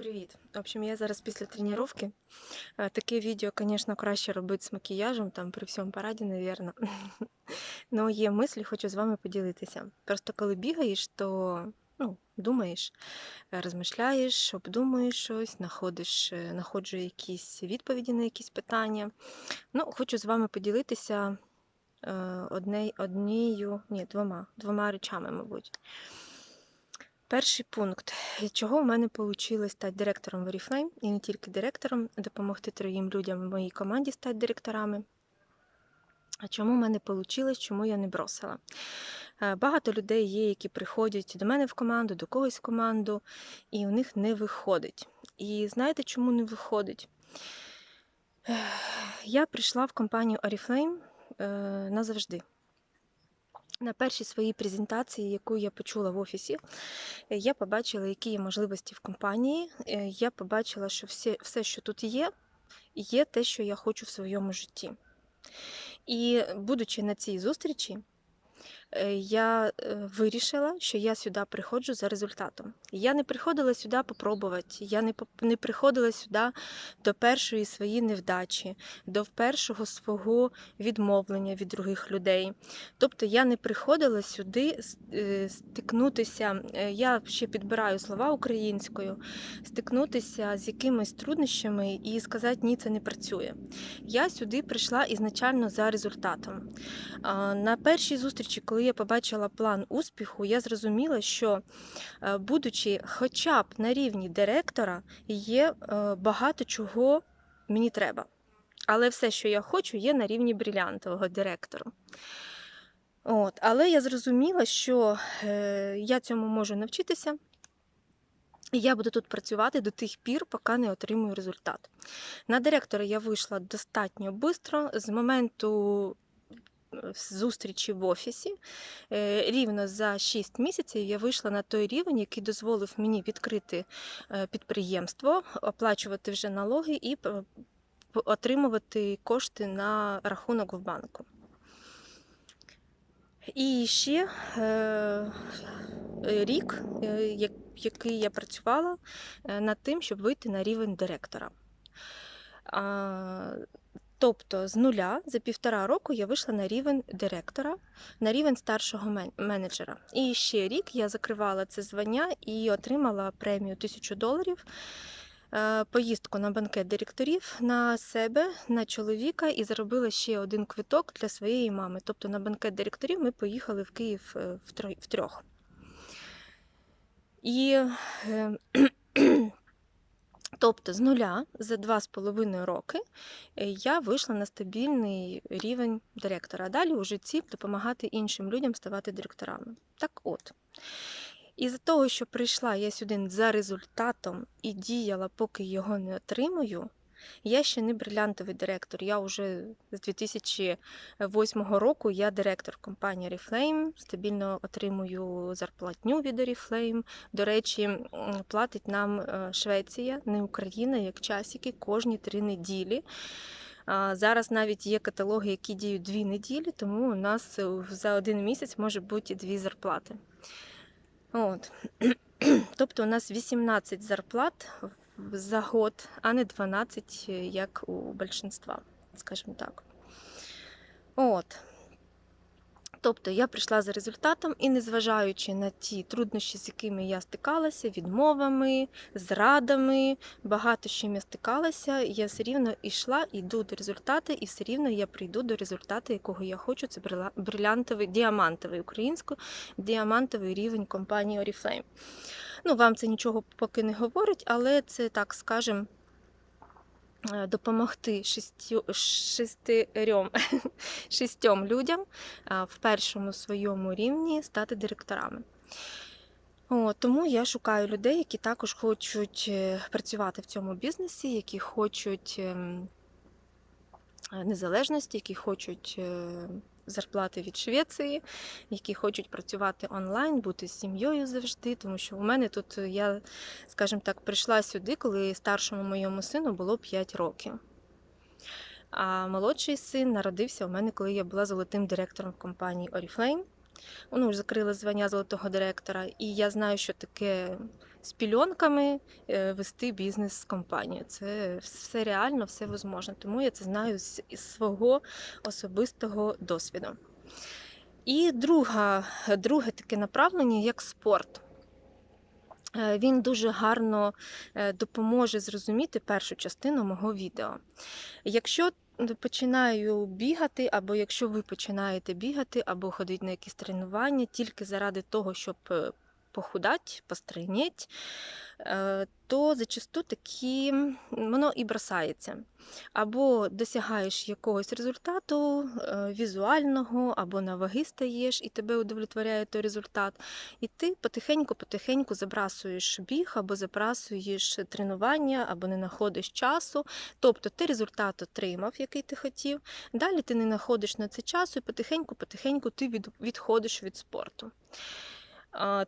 Привіт. В общем, я зараз після тренування. Е, Таке відео, звісно, краще робити з макіяжем, там при всьому параді, навірно. Ну, є мислі, хочу з вами поділитися. Просто коли бігаєш, то ну, думаєш, е, розмишляєш, обдумуєш щось, знаходиш, е, знаходжу якісь відповіді на якісь питання. Ну, хочу з вами поділитися одне, однією, ні, двома, двома речами, мабуть. Перший пункт. Чого в мене вийшло стати директором в Oriflame, і не тільки директором, допомогти троїм людям в моїй команді стати директорами. А чому в мене вийшло, чому я не бросила? Е, Багато людей є, які приходять до мене в команду, до когось в команду, і у них не виходить. І знаєте, чому не виходить? Я прийшла в компанію Oriflame е, назавжди. На першій своїй презентації, яку я почула в офісі, е, я побачила, які є можливості в компанії. Е, Я побачила, що все, все, що тут є, є те, що я хочу в своєму житті. І будучи на цій зустрічі, я е, вирішила, що я сюди приходжу за результатом. Я не приходила сюди попробувати, я не, не приходила сюди до першої своєї невдачі, до першого свого відмовлення від других людей. Тобто я не приходила сюди е, стикнутися, е, я ще підбираю слова українською, стикнутися з якимись труднощами і сказати, ні, це не працює. Я сюди прийшла ізначально за результатом. На першій зустрічі, коли я побачила план успіху, я зрозуміла, що е, будучи хоча б на рівні директора, є е, багато чого мені треба. Але все, що я хочу, є на рівні брилянтового директора. От, але я зрозуміла, що е, я цьому можу навчитися, і я буду тут працювати до тих пір, поки не отримую результат. На директора я вийшла достатньо швидко. З моменту зустрічі в офісі. Е, Рівно за 6 місяців я вийшла на той рівень, який дозволив мені відкрити е, підприємство, оплачувати вже налоги і отримувати кошти на рахунок в банку. І ще е, рік, який я працювала над тим, щоб вийти на рівень директора. Тобто з нуля за півтора року я вийшла на рівень директора, на рівень старшого менеджера. І ще рік я закривала це звання і отримала премію 1000 доларів, е, поїздку на банкет директорів на себе, на чоловіка і заробила ще один квиток для своєї мами. Тобто на банкет директорів ми поїхали в Київ е, втрьох. І е, тобто з нуля за два з половиною роки е, я вийшла на стабільний рівень директора. А далі у житті допомагати іншим людям ставати директорами. Так от. Із-за того, що прийшла я сюди за результатом і діяла, поки його не отримую, я ще не брилянтовий директор. Я вже з 2008 року я директор компанії Oriflame, стабільно отримую зарплатню від Oriflame. До речі, платить нам е, Швеція, не Україна, як часики, кожні три неділі. Зараз навіть є каталоги, які діють дві неділі, тому у нас е, за один місяць може бути дві зарплати. От. Тобто у нас 18 зарплат за год, а не 12, е, як у більшинства, скажімо так. От. Тобто я прийшла за результатом і, незважаючи на ті труднощі, з якими я стикалася, відмовами, зрадами, багато з чим я стикалася, я все рівно йшла, йду до результату, і все рівно я прийду до результату, якого я хочу. Це брилянтовий, діамантовий українською, діамантовий рівень компанії Oriflame. Ну, вам це нічого поки не говорить, але це так скажем. Е, Допомогти шістю, шестерьом, шістьом людям в першому своєму рівні стати директорами. О, тому я шукаю людей, які також хочуть е, працювати в цьому бізнесі, які хочуть ем, незалежності, які хочуть е, зарплати від Швеції, які хочуть працювати онлайн, бути з сім'єю завжди. Тому що у мене тут е, я, скажімо так, прийшла сюди, коли старшому моєму сину було 5 років. А молодший син народився у мене, коли я була золотим директором компанії Oriflame. Ну, закрили звання золотого директора, і я знаю, що таке з пільонками е, вести бізнес з компанією. Це все реально, все можливо. Тому я це знаю з свого особистого досвіду. І друга, друге таке направлення як спорт. Е, Він дуже гарно е, допоможе зрозуміти першу частину мого відео. Якщо починаю бігати, або якщо ви починаєте бігати, або ходити на якісь тренування тільки заради того, щоб е, похудати, е, то зачасту такі воно і бросається. Або досягаєш якогось результату е, візуального, або на ваги стаєш, і тебе удовлетворяє той результат. І ти потихеньку-потихеньку забрасуєш біг, або забрасуєш тренування, або не знаходиш часу. Тобто ти результат отримав, який ти хотів. Далі ти не знаходиш на це часу, і потихеньку-потихеньку ти відходиш від спорту.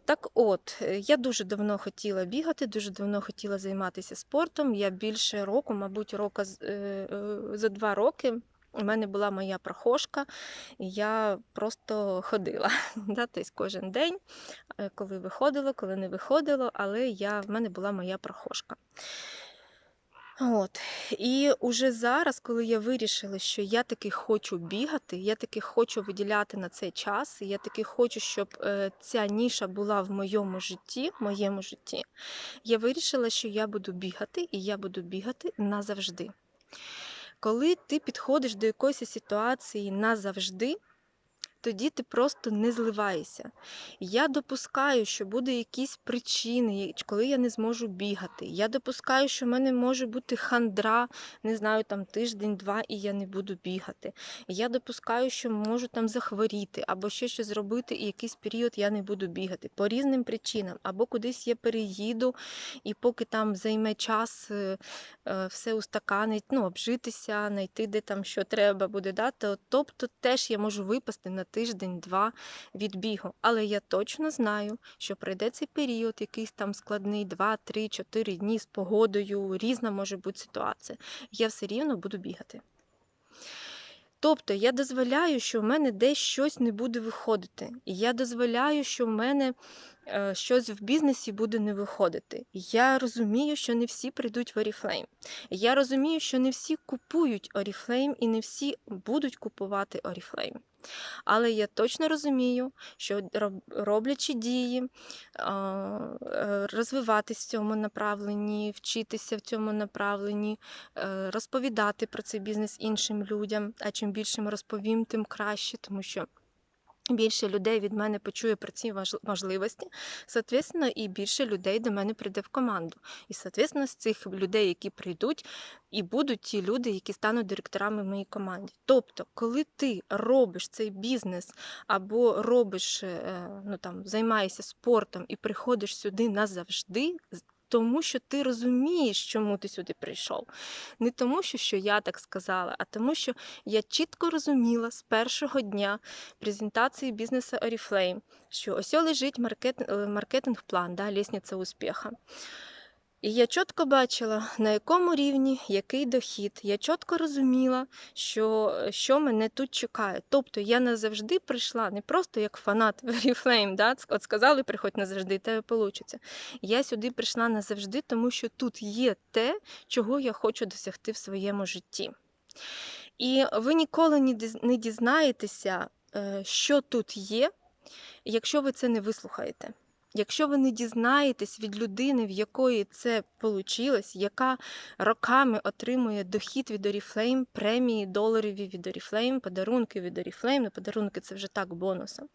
Так от, е, я дуже давно хотіла бігати, дуже давно хотіла займатися спортом. Я більше року, мабуть, рока е, е, за два роки. У мене була моя прохожка, і я просто ходила. Да? Тобто кожен день, коли виходило, коли не виходило, але я, в мене була моя прохожка. От. І уже зараз, коли я вирішила, що я таки хочу бігати, я таки хочу виділяти на це час, я таки хочу, щоб е, ця ніша була в моєму житті, в моєму житті, я вирішила, що я буду бігати, і я буду бігати назавжди. Коли ти підходиш до якоїсь ситуації назавжди, тоді ти просто не зливаєшся. Я допускаю, що буде якісь причини, коли я не зможу бігати. Я допускаю, що в мене може бути хандра, не знаю, там тиждень-два, і я не буду бігати. Я допускаю, що можу там захворіти, або ще щось зробити, і якийсь період я не буду бігати по різним причинам, або кудись я переїду, і поки там займе час е, е, все устаканить, ну, обжитися, знайти, де там що треба буде дати. Тобто теж я можу випасти на тиждень-два від бігу. Але я точно знаю, що пройде цей період, якийсь там складний, 2, 3, 4 дні з погодою, різна може бути ситуація. Я все рівно буду бігати. Тобто я дозволяю, що в мене десь щось не буде виходити. Я дозволяю, що в мене е, щось в бізнесі буде не виходити. Я розумію, що не всі прийдуть в Oriflame. Я розумію, що не всі купують Oriflame і не всі будуть купувати Oriflame. Але я точно розумію, що роблячи дії, е, розвиватись в цьому направленні, вчитися в цьому направленні, е, розповідати про цей бізнес іншим людям. А чим більше ми розповім, тим краще, тому що. Більше людей від мене почує про ці можливості, соответственно, і більше людей до мене прийде в команду. І, соответственно, з цих людей, які прийдуть, і будуть ті люди, які стануть директорами в моїй команді. Тобто, коли ти робиш цей бізнес або робиш, е, ну там займаєшся спортом і приходиш сюди назавжди, тому що ти розумієш, чому ти сюди прийшов. Не тому, що, що я так сказала, а тому, що я чітко розуміла з першого дня презентації бізнесу Oriflame, що ось лежить маркетинг, маркетинг-план, да, лісниця успіха. І я чітко бачила, на якому рівні який дохід. Я чітко розуміла, що що мене тут чекає. Тобто я назавжди прийшла не просто як фанат Oriflame, да? от сказали, приходь назавжди, тебе вийде. Я сюди прийшла назавжди, тому що тут є те, чого я хочу досягти в своєму житті. І ви ніколи не дізнаєтеся, е, що тут є, якщо ви це не вислухаєте. Якщо ви не дізнаєтесь від людини, в якої це вийшло, яка роками отримує дохід від Oriflame, премії доларові від Oriflame, подарунки від Oriflame, ну подарунки це вже так бонусом.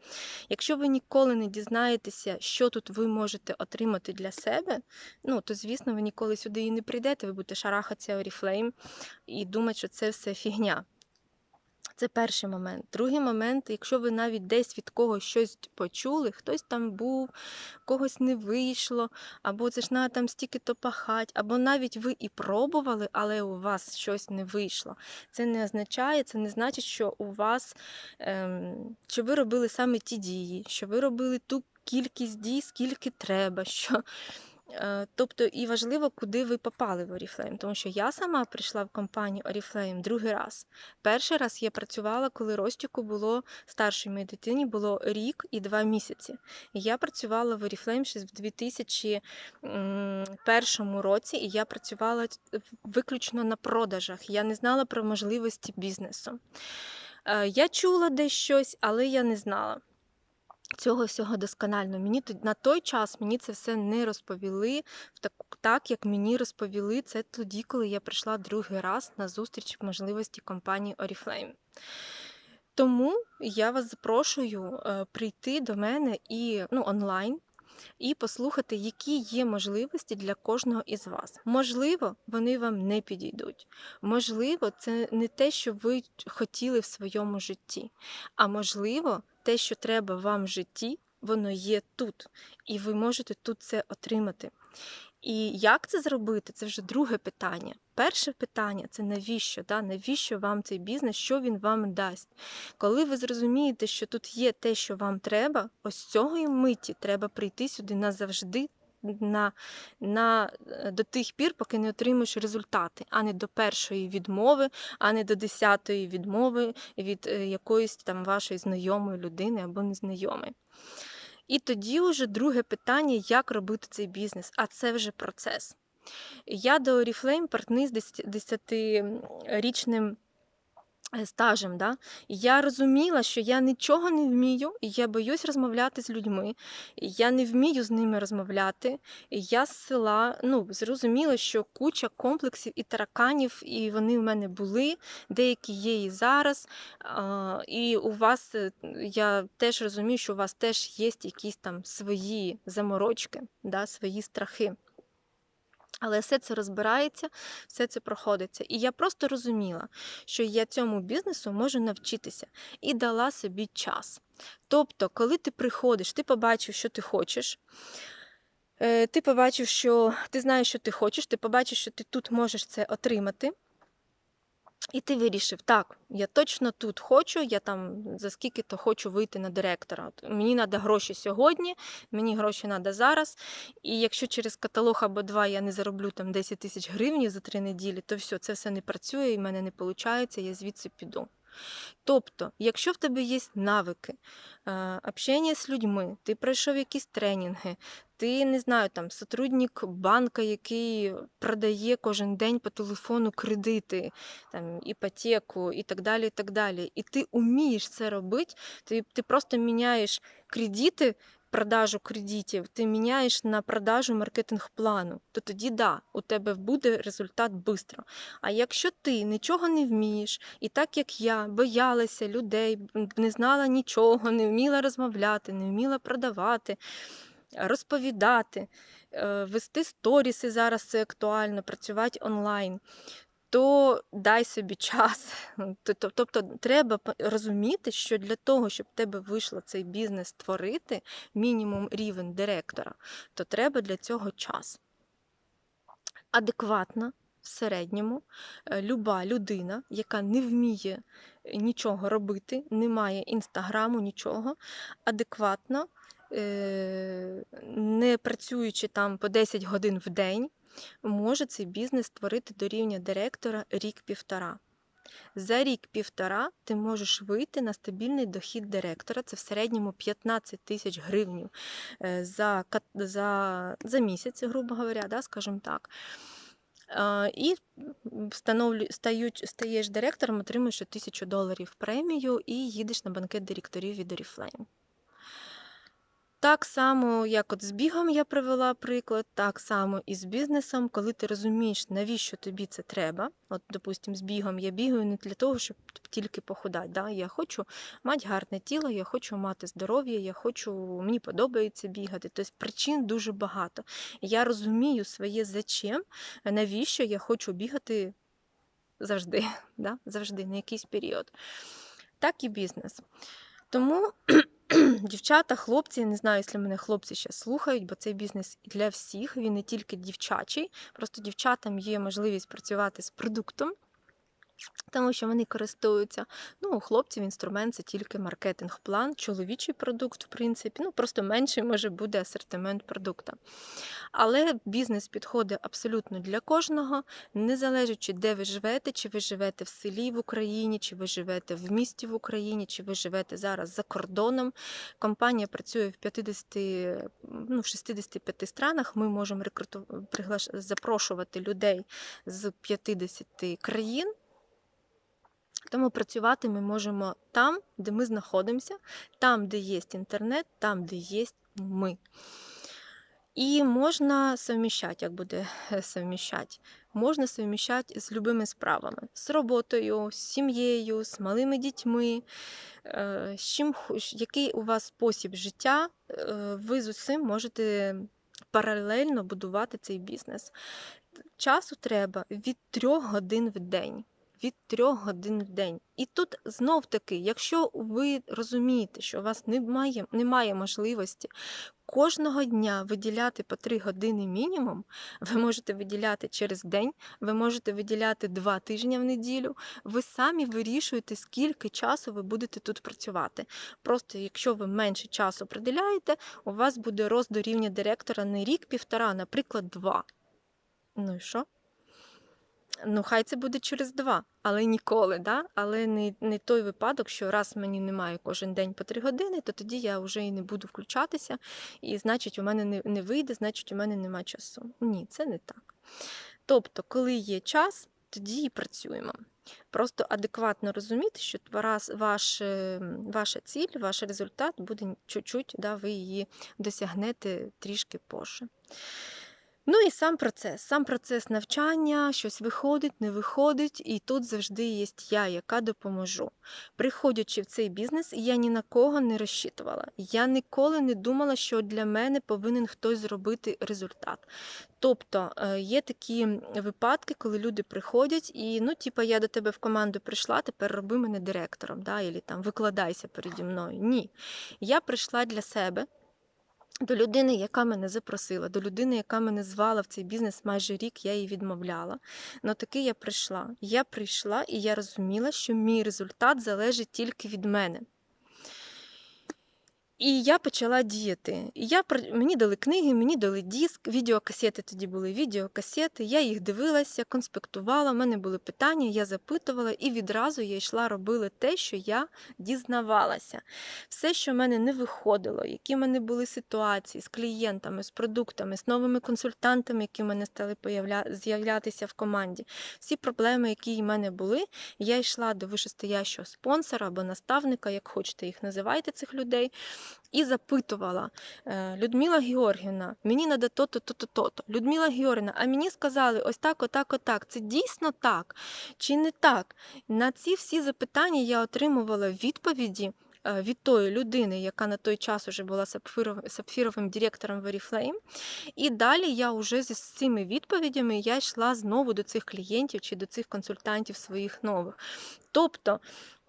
Якщо ви ніколи не дізнаєтеся, що тут ви можете отримати для себе, ну то звісно, ви ніколи сюди і не прийдете, ви будете шарахатися Oriflame і думати, що це все фігня. Це перший момент. Другий момент, якщо ви навіть десь від когось щось почули, хтось там був, когось не вийшло, або це ж треба там стільки-то пахать, або навіть ви і пробували, але у вас щось не вийшло. Це не означає, це не значить, що у вас ем, що ви робили саме ті дії, що ви робили ту кількість дій, скільки треба. що Тобто і важливо, куди ви попали в Oriflame, тому що я сама прийшла в компанію Oriflame другий раз. Перший раз я працювала, коли Ростіку було старшій моїй дитині було рік і два місяці. І я працювала в Oriflame ще в 2001 році, і я працювала виключно на продажах. Я не знала про можливості бізнесу. Е, Я чула десь щось, але я не знала. Цього всього досконально. Мені на той час мені це все не розповіли так, так, як мені розповіли це тоді, коли я прийшла другий раз на зустріч в можливості компанії Oriflame. Тому я вас запрошую е, прийти до мене і ну, онлайн і послухати, які є можливості для кожного із вас. Можливо, вони вам не підійдуть. Можливо, це не те, що ви хотіли в своєму житті. А можливо, те, що треба вам в житті, воно є тут, і ви можете тут це отримати. І як це зробити? Це вже друге питання. Перше питання це навіщо? Да? Навіщо вам цей бізнес, що він вам дасть? Коли ви зрозумієте, що тут є те, що вам треба, ось цього миті треба прийти сюди назавжди. На, на, е, до тих пір, поки не отримаєш результати, а не до першої відмови, а не до десятої відмови від е, якоїсь там вашої знайомої людини або незнайомої. І тоді вже друге питання, як робити цей бізнес, а це вже процес. Я до Oriflame партнер з 10-річним е, стажем. Да? Я розуміла, що я нічого не вмію, я боюсь розмовляти з людьми, я не вмію з ними розмовляти. Я з села ну, зрозуміла, що куча комплексів і тараканів, і вони в мене були, деякі є і зараз. І у вас, е, я теж розумію, що у вас теж є якісь там свої заморочки, да, свої страхи. Але все це розбирається, все це проходиться. І я просто розуміла, що я цьому бізнесу можу навчитися і дала собі час. Тобто, коли ти приходиш, ти побачив, що ти хочеш. е, Ти побачив, що ти знаєш, що ти хочеш, ти побачив, що ти тут можеш це отримати. І ти вирішив, так, я точно тут хочу, я там за скільки то хочу вийти на директора. От Мені треба гроші сьогодні, мені гроші треба зараз. І якщо через каталог або два я не зароблю там 10 тисяч гривень за три неділі, то все, це все не працює, і в мене не виходить, я звідси піду. Тобто, якщо в тебе є навики, е, общення з людьми, ти пройшов якісь тренінги, ти не знаю, там сотрудник банка, який продає кожен день по телефону кредити, там, іпотеку і так далі. І так далі. І ти вмієш це робити, ти, ти просто міняєш кредити. Продажу кредитів, ти міняєш на продажу маркетинг-плану, то тоді да, у тебе буде результат швидко. А якщо ти нічого не вмієш, і так як я боялася людей, не знала нічого, не вміла розмовляти, не вміла продавати, розповідати, е, вести сторіси зараз це актуально, працювати онлайн. То дай собі час. Тобто, треба розуміти, що для того, щоб в тебе вийшло цей бізнес створити, мінімум рівень директора, то треба для цього час. Адекватна в середньому е, люба людина, яка не вміє нічого робити, не має інстаграму, нічого, адекватно, е, не працюючи там по 10 годин в день, може цей бізнес створити до рівня директора рік-півтора. За рік-півтора ти можеш вийти на стабільний дохід директора, це в середньому 15 тисяч гривень за, за, за місяць, грубо говоря, да, скажімо так. І стають, стаєш директором, отримуєш тисячу доларів премію і їдеш на банкет директорів від Oriflame. Так само, як от з бігом я привела приклад, так само і з бізнесом, коли ти розумієш, навіщо тобі це треба. От, допустим, з бігом я бігаю не для того, щоб тільки похудати. Да? Я хочу мати гарне тіло, я хочу мати здоров'я, я хочу, мені подобається бігати. Тобто причин дуже багато. Я розумію своє зачем, навіщо я хочу бігати завжди, да? завжди на якийсь період. Так і бізнес. Тому дівчата, хлопці, я не знаю, якщо мене хлопці ще слухають, бо цей бізнес для всіх, він не тільки дівчачий. Просто дівчатам є можливість працювати з продуктом. Тому що вони користуються. Ну, у хлопців інструмент це тільки маркетинг-план, чоловічий продукт, в принципі. Ну, просто менший може буде асортимент продукта. Але бізнес підходить абсолютно для кожного, не залежачи, де ви живете, чи ви живете в селі в Україні, чи ви живете в місті в Україні, чи ви живете зараз за кордоном. Компанія працює в 50, ну, в 65 странах. Ми можемо рекруту... приглаш... запрошувати людей з 50 країн. Тому працювати ми можемо там, де ми знаходимося, там, де є інтернет, там, де є ми. І можна совміщати, як буде совміщати. Можна совміщати з любими справами, з роботою, з сім'єю, з малими дітьми, е, з чим, який у вас спосіб життя, е, ви з усім можете паралельно будувати цей бізнес. Часу треба від трьох годин в день від трьох годин в день. І тут знов таки, якщо ви розумієте, що у вас немає, немає можливості кожного дня виділяти по три години мінімум, ви можете виділяти через день, ви можете виділяти два тижні в неділю. Ви самі вирішуєте, скільки часу ви будете тут працювати. Просто якщо ви менше часу приділяєте, у вас буде рост до рівня директора не рік-півтора, наприклад, два. Ну і що? Ну, хай це буде через два, але ніколи, да? але не не той випадок, що раз мені немає кожен день по три години, то тоді я вже і не буду включатися, і значить, у мене не, не вийде, значить, у мене нема часу. Ні, це не так. Тобто, коли є час, тоді і працюємо. Просто адекватно розуміти, що ваш, ваша ціль, ваш результат буде чуть-чуть, да, ви її досягнете трішки позже. Ну і сам процес, сам процес навчання, щось виходить, не виходить, і тут завжди є я, яка допоможу. Приходячи в цей бізнес, я ні на кого не розчитувала. Я ніколи не думала, що для мене повинен хтось зробити результат. Тобто е, є такі випадки, коли люди приходять і, ну, типа, я до тебе в команду прийшла, тепер роби мене директором, да, або там викладайся переді мною. Ні. Я прийшла для себе. До людини, яка мене запросила, до людини, яка мене звала в цей бізнес майже рік, я її відмовляла. Ну таки я прийшла. Я прийшла і я розуміла, що мій результат залежить тільки від мене. І я почала діяти. І я, Мені дали книги, мені дали диск, відеокасети тоді були відеокасети. Я їх дивилася, конспектувала, в мене були питання, я запитувала, і відразу я йшла, робила те, що я дізнавалася. Все, що в мене не виходило, які в мене були ситуації з клієнтами, з продуктами, з новими консультантами, які в мене стали з'являтися в команді. Всі проблеми, які в мене були, я йшла до вишестоящого спонсора або наставника, як хочете їх називайте цих людей і запитувала «Е, Людмила Георгівна, мені треба то-то, то-то, то-то. Людмила Георгівна, а мені сказали ось так, отак, отак. Це дійсно так чи не так? На ці всі запитання я отримувала відповіді. Е, від тої людини, яка на той час вже була сапфіровим директором в Oriflame. І далі я вже з цими відповідями я йшла знову до цих клієнтів чи до цих консультантів своїх нових. Тобто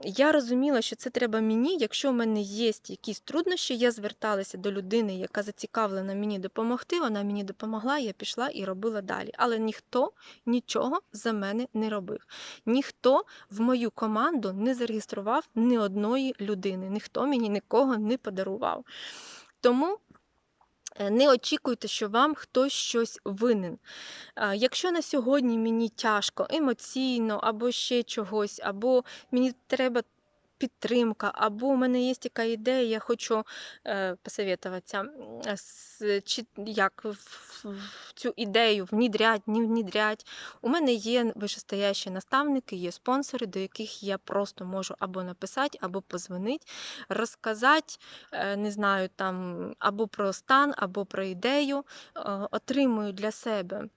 я розуміла, що це треба мені. Якщо в мене є якісь труднощі, я зверталася до людини, яка зацікавлена мені допомогти. Вона мені допомогла, я пішла і робила далі. Але ніхто нічого за мене не робив. Ніхто в мою команду не зареєстрував ні одної людини, ніхто мені нікого не подарував. Тому не очікуйте, що вам хтось щось винен. Якщо на сьогодні мені тяжко емоційно, або ще чогось, або мені треба підтримка, або у мене є така ідея, я хочу е, посоветуватися, чи як в цю ідею внідрять, не внідрять. У мене є вищестоящі наставники, є спонсори, до яких я просто можу або написати, або позвонити, розказати, е, не знаю, там або про стан, або про ідею, е, отримую для себе.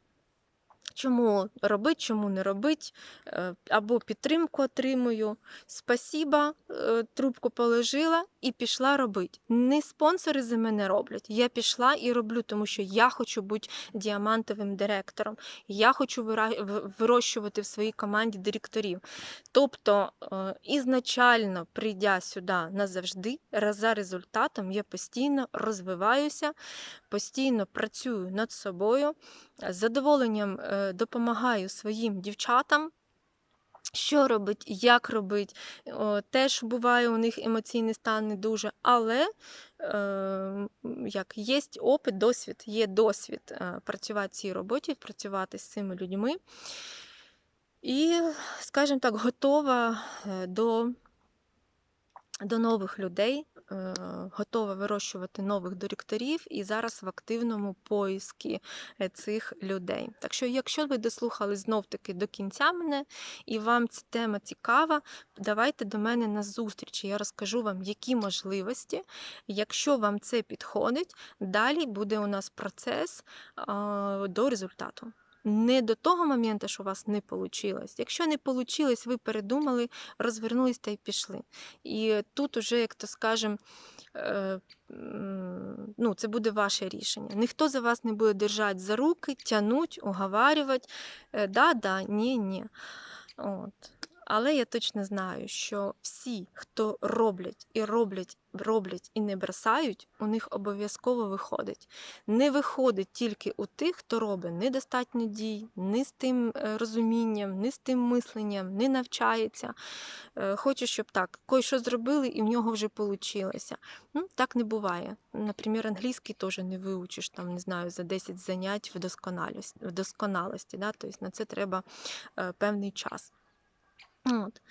Чому робить, чому не робить, е, або підтримку отримую. Спасіба, е, трубку положила і пішла робити. Не спонсори за мене роблять. Я пішла і роблю, тому що я хочу бути діамантовим директором. Я хочу вирощувати в своїй команді директорів. Тобто, е, ізначально прийдя сюди назавжди, за результатом я постійно розвиваюся, постійно працюю над собою, з задоволенням допомагаю своїм дівчатам. Що робить, як робить. Теж буває у них емоційний стан не дуже, але е, як є опит, досвід, є досвід е, працювати в цій роботі, працювати з цими людьми. І, скажімо так, готова е, до, до нових людей, готова вирощувати нових директорів і зараз в активному поискі е, цих людей. Так що, якщо ви дослухали знов-таки до кінця мене і вам ця тема цікава, давайте до мене на зустріч. Я розкажу вам, які можливості. Якщо вам це підходить, далі буде у нас процес до результату. Не до того моменту, що у вас не вийшло. Якщо не вийшло, ви передумали, розвернулись та й пішли. І тут уже, як то скажем, е, ну, це буде ваше рішення. Ніхто за вас не буде держати за руки, тянуть, уговарювати. Е, Да, да, ні, ні. От. Але я точно знаю, що всі, хто роблять і роблять, роблять і не бросають, у них обов'язково виходить. Не виходить тільки у тих, хто робить недостатньо дій, не з тим е, розумінням, не з тим мисленням, не навчається. Е, Хоче, щоб так, кой що зробили, і в нього вже вийшло. Ну, так не буває. Наприклад, англійський теж не вивчиш, там, не знаю, за 10 занять. В досконалості да? тобто на це треба е, певний час. От.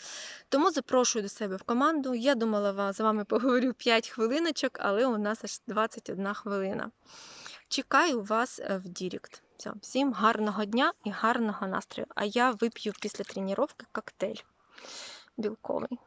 Тому запрошую до себе в команду. Я думала, з вами поговорю 5 хвилиночок, але у нас аж 21 хвилина. Чекаю вас е, в Дірект. Все. Всім гарного дня і гарного настрою. А я вип'ю після тренування коктейль білковий.